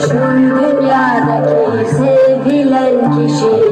Şu dünyada kimse bilen kişi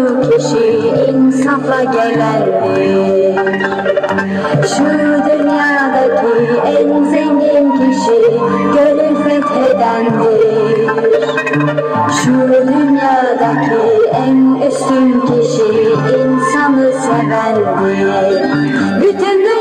Şu dünyadaki en zengin kişi gönül fethedendir Şu dünyadaki en üstün kişi insanı sevendir Bütün dünya